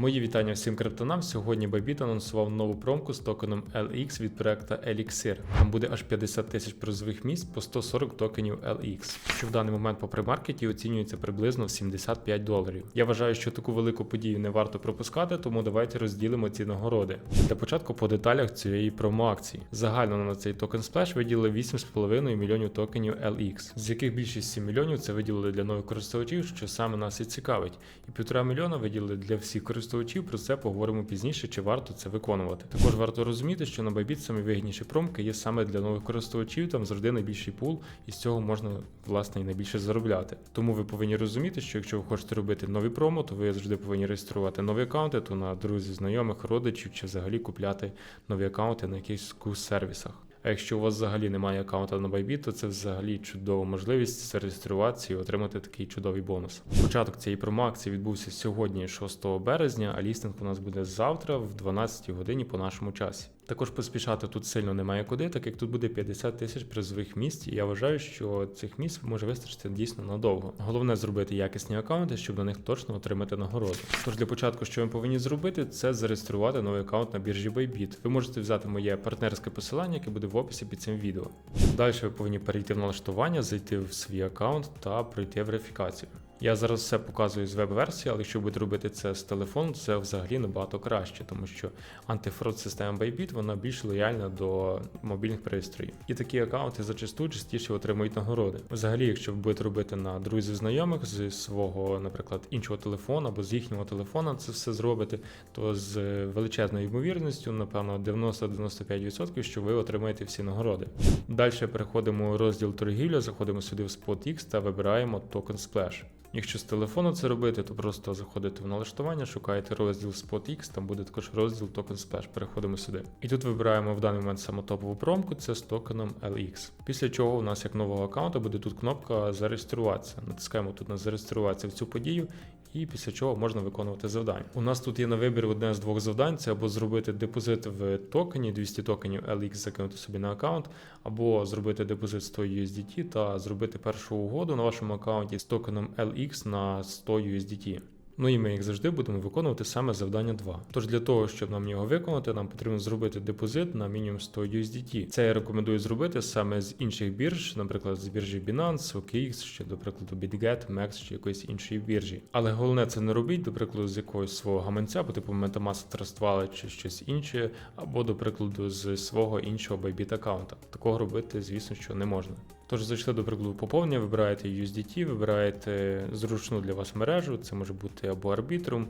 Мої вітання всім криптонам. Сьогодні Bybit анонсував нову промку з токеном LX від проекту Elixir. Там буде аж 50 тисяч призових місць по 140 токенів LX, що в даний момент по премаркеті оцінюється приблизно в 75 доларів. Я вважаю, що таку велику подію не варто пропускати, тому давайте розділимо ці нагороди. Для початку по деталях цієї промо-акції. Загально на цей токен Splash виділили 8,5 мільйонів токенів LX, з яких більшість 7 мільйонів це виділили для нових користувачів, що саме нас і цікавить, і 1,5 мільйона виділили для всіх користувачів. Про це поговоримо пізніше, чи варто це виконувати. Також варто розуміти, що на Bybit самі вигідніші промки є саме для нових користувачів, там завжди найбільший пул, і з цього можна власне і найбільше заробляти. Тому ви повинні розуміти, що якщо ви хочете робити нові промо, то ви завжди повинні реєструвати нові аккаунти, то на друзів, знайомих, родичів чи взагалі купляти нові аккаунти на якихось сервісах. А якщо у вас взагалі немає аккаунта на Bybit, то це взагалі чудова можливість зареєструватися і отримати такий чудовий бонус. Початок цієї промоакції відбувся сьогодні, 6 березня, а лістинг у нас буде завтра в 12 годині по нашому часі. Також поспішати тут сильно немає куди, так як тут буде 50 тисяч призових місць, і я вважаю, що цих місць може вистачити дійсно надовго. Головне зробити якісні аккаунти, щоб на них точно отримати нагороду. Тож для початку, що ви повинні зробити, це зареєструвати новий аккаунт на біржі Bybit. Ви можете взяти моє партнерське посилання, яке буде в описі під цим відео. Далі ви повинні перейти в налаштування, зайти в свій аккаунт та пройти верифікацію. Я зараз все показую з веб-версії, але якщо будете робити це з телефону, це взагалі набагато краще, тому що антифрод система Bybit вона більш лояльна до мобільних пристроїв. І такі аккаунти зачасту частіше отримують нагороди. Взагалі, якщо ви будете робити на друзів знайомих з свого, наприклад, іншого телефону або з їхнього телефона це все зробити, то з величезною ймовірністю, напевно, 90-95%, що ви отримаєте всі нагороди. Далі переходимо у розділ торгівля, заходимо сюди в SpotX та вибираємо токен Splash. Якщо з телефону це робити, то просто заходите в налаштування, шукаєте розділ SpotX, там буде також розділ Token Splash. Переходимо сюди. І тут вибираємо в даний момент саму топову промку, це з токеном LX. Після чого у нас як нового аккаунту буде тут кнопка зареєструватися. Натискаємо тут на зареєструватися в цю подію. І після чого можна виконувати завдання. У нас тут є на вибір одне з двох завдань: це або зробити депозит в токені, 200 токенів LX закинути собі на аккаунт, або зробити депозит 100 USDT та зробити першу угоду на вашому аккаунті з токеном LX на 100 USDT. Ну і ми, як завжди, будемо виконувати саме завдання 2. Тож для того, щоб нам його виконати, нам потрібно зробити депозит на мінімум 100 USDT. Це я рекомендую зробити саме з інших бірж, наприклад, з біржі Binance, OKX, чи, до прикладу, BitGet, MEX чи якоїсь іншої біржі. Але головне це не робіть, до прикладу, з якогось свого гаманця, по типу MetaMask Trust Wallet чи щось інше, або, до прикладу, з свого іншого Bybit аккаунта. Такого робити, звісно, що не можна. Тож зайшли до прикладу поповнення, вибираєте USDT, вибираєте зручну для вас мережу, це може бути або Arbitrum,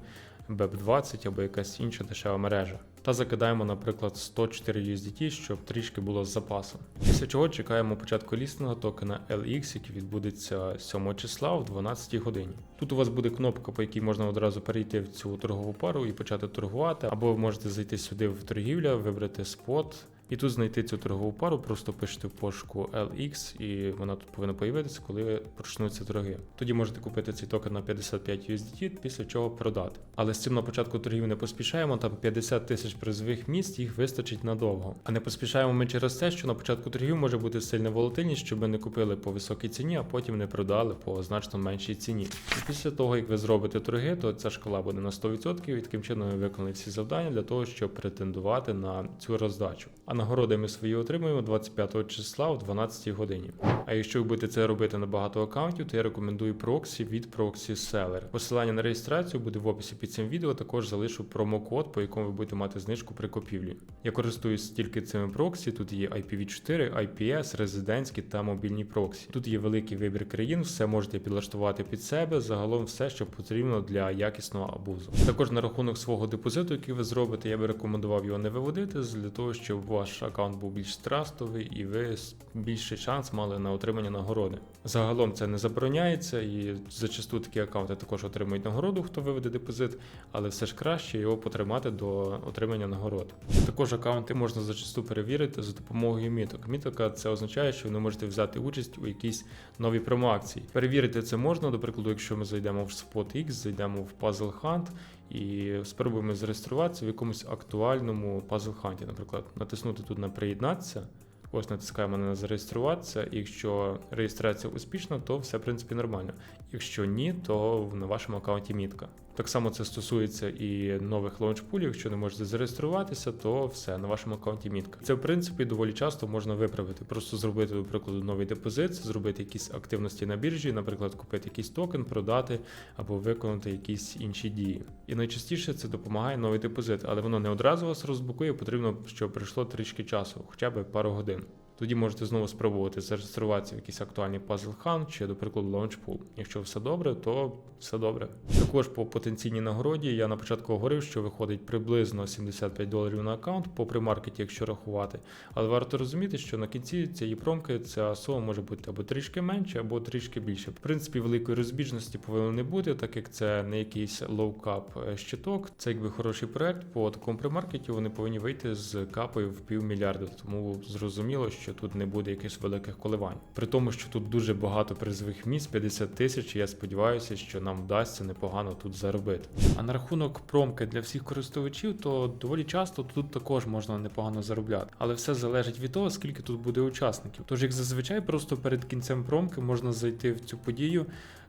BEP20 або якась інша дешева мережа. Та закидаємо, наприклад, 104 USDT, щоб трішки було з запасом. Після чого чекаємо початку лістингу токена LX, який відбудеться 7 числа в 12 годині. Тут у вас буде кнопка, по якій можна одразу перейти в цю торгову пару і почати торгувати, або ви можете зайти сюди в торгівля, вибрати спот. І тут знайти цю торгову пару, просто пишете в пошуку LX, і вона тут повинна появитися, коли почнуться торги. Тоді можете купити цей токен на 55 USDT, після чого продати. Але з цим на початку торгів не поспішаємо, там 50 тисяч призових місць, їх вистачить надовго. А не поспішаємо ми через те, що на початку торгів може бути сильна волатильність, щоб ми не купили по високій ціні, а потім не продали по значно меншій ціні. І після того, як ви зробите торги, то ця шкала буде на 100%, і таким чином ви виконали всі завдання для того, щоб претендувати на цю роздачу. А нагороди ми свої отримуємо 25 числа о 12 годині. А якщо ви будете це робити на багато аккаунтів, то я рекомендую проксі від Proxy Seller. Посилання на реєстрацію буде в описі під цим відео. Також залишу промокод, по якому ви будете мати знижку при купівлі. Я користуюсь тільки цими проксі. Тут є IPv4, IPS, резидентські та мобільні проксі. Тут є великий вибір країн, все можете підлаштувати під себе. Загалом все, що потрібно для якісного абузу. Також на рахунок свого депозиту, який ви зробите, я би рекомендував його не виводити для того, щоб ваш аккаунт був більш трастовий і ви більший шанс мали на отримання нагороди. Загалом це не забороняється, і зачасту такі аккаунти також отримують нагороду, хто виведе депозит, але все ж краще його потримати до отримання нагород. Також аккаунти можна зачасту перевірити за допомогою міток. Мітока це означає, що ви не можете взяти участь у якійсь новій промоакції. Перевірити це можна, до прикладу, якщо ми зайдемо в SpotX, зайдемо в Puzzle Hunt і спробуємо зареєструватися в якомусь актуальному Hunt, наприклад, натиснути тут на приєднатися. Ось натискаємо на зареєструватися. І якщо реєстрація успішна, то все в принципі нормально. Якщо ні, то на вашому аккаунті мітка. Так само це стосується і нових лаунчпулів. Якщо не можете зареєструватися, то все на вашому аккаунті мітка. Це в принципі доволі часто можна виправити. Просто зробити, до прикладу, новий депозит, зробити якісь активності на біржі, наприклад, купити якийсь токен, продати або виконати якісь інші дії. І найчастіше це допомагає новий депозит, але воно не одразу вас розблокує, потрібно, щоб пройшло трішки часу, хоча б пару годин. Тоді можете знову спробувати зареєструватися в якийсь актуальний Puzzle Hunt чи, до прикладу, Launchpool. Якщо все добре, то все добре. Також по потенційній нагороді я на початку говорив, що виходить приблизно 75 доларів на аккаунт по примаркеті, якщо рахувати. Але варто розуміти, що на кінці цієї промки ця сума може бути або трішки менше, або трішки більше. В принципі, великої розбіжності повинно не бути, так як це не якийсь лоу-кап щиток, це якби хороший проект. По такому примаркеті вони повинні вийти з капою в півмільярда. Тому зрозуміло, що тут не буде якихось великих коливань. При тому, що тут дуже багато призових місць, 50 тисяч. Я сподіваюся, що нам вдасться непогано тут заробити. А на рахунок промки для всіх користувачів, то доволі часто тут також можна непогано заробляти. Але все залежить від того, скільки тут буде учасників. Тож, як зазвичай, просто перед кінцем промки можна зайти в цю подію.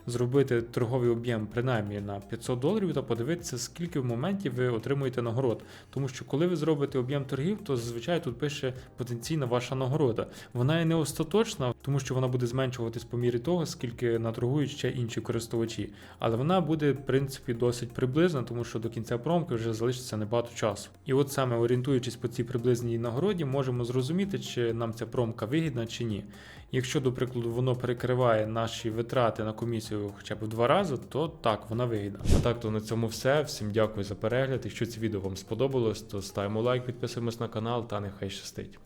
Зробити торговий об'єм принаймні на 500 доларів та подивитися, скільки в моменті ви отримуєте нагород. Тому що коли ви зробите об'єм торгів, то зазвичай тут пише потенційна ваша нагорода. Вона є не остаточна, тому що вона буде зменшуватись по мірі того, скільки наторгують ще інші користувачі. Але вона буде, в принципі, досить приблизна, тому що до кінця промки вже залишиться небагато часу. І от саме орієнтуючись по цій приблизній нагороді, можемо зрозуміти, чи нам ця промка вигідна чи ні. Якщо, до прикладу, воно перекриває наші витрати на комісію хоча б в два рази, то так, вона вигідна. А так, то на цьому все. Всім дякую за перегляд. Якщо це відео вам сподобалось, то ставимо лайк, підписуємось на канал та нехай щастить.